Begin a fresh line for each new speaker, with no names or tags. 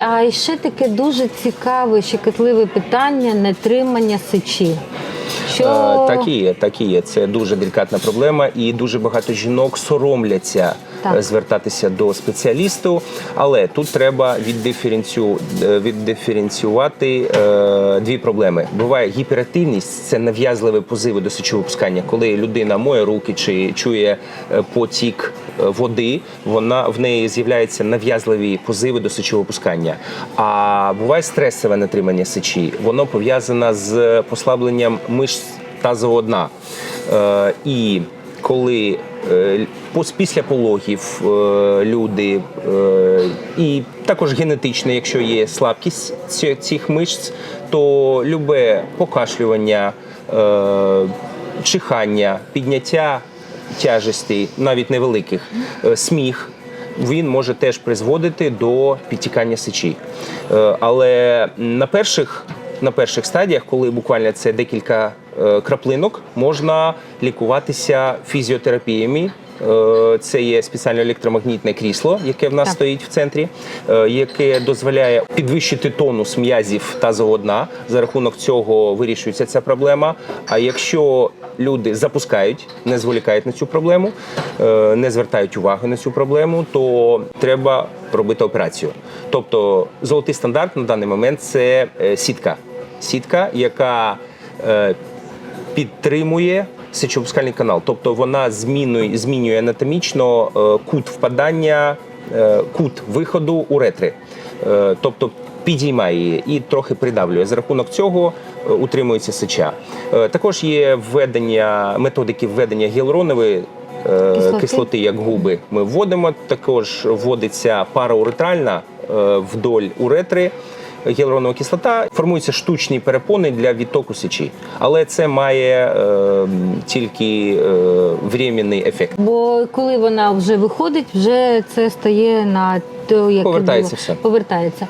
А ще таке дуже цікаве, щекотливе питання нетримання сечі. Що
Е, Так і є, так і є. Це дуже делікатна проблема, і дуже багато жінок соромляться
Так.
е, звертатися до спеціалісту. Але тут треба віддиференцю, е, віддиференціювати е, дві проблеми. Буває гіперактивність, це нав'язливі позиви до сечовипускання, коли людина моє руки чи чує потік води, вона в неї з'являються нав'язливі позиви до сечовипускання. А буває стресове натримання сечі, воно пов'язане з послабленням мишць тазового дна. Е, і коли е, після пологів е, люди е, і також генетично, якщо є слабкість цих мишць, то любе покашлювання, чихання, підняття тяжесті, навіть невеликих, е, сміх. Він може теж призводити до підтікання сечі. Е, Але на перших, на перших стадіях, коли буквально це декілька е, краплинок, можна лікуватися фізіотерапіями. Е, Це є спеціальне електромагнітне крісло, яке в нас
Так.
стоїть в центрі, е, яке дозволяє підвищити тонус м'язів тазового дна. За рахунок цього вирішується ця проблема. А якщо люди запускають, не зволікають на цю проблему, е, не звертають уваги на цю проблему, то треба робити операцію. Тобто, золотий стандарт на даний момент це сітка. Сітка, яка підтримує сечовипускальний канал. Тобто вона змінює, змінює анатомічно е, кут впадання, е, кут виходу уретри. Е, Тобто підіймає її і трохи придавлює. За рахунок цього утримується сеча. Також є введення методики введення гіалуронової
Кислоти.
кислоти, як губи. Ми вводимо. Також вводиться парауретральна е, вдоль уретри. Гіалуронова кислота формуються штучні перепони для відтоку сечі, але це має е, тільки е, временний ефект.
Бо коли вона вже виходить, вже це стає на то, як
Повертається
було.
все.
Повертається.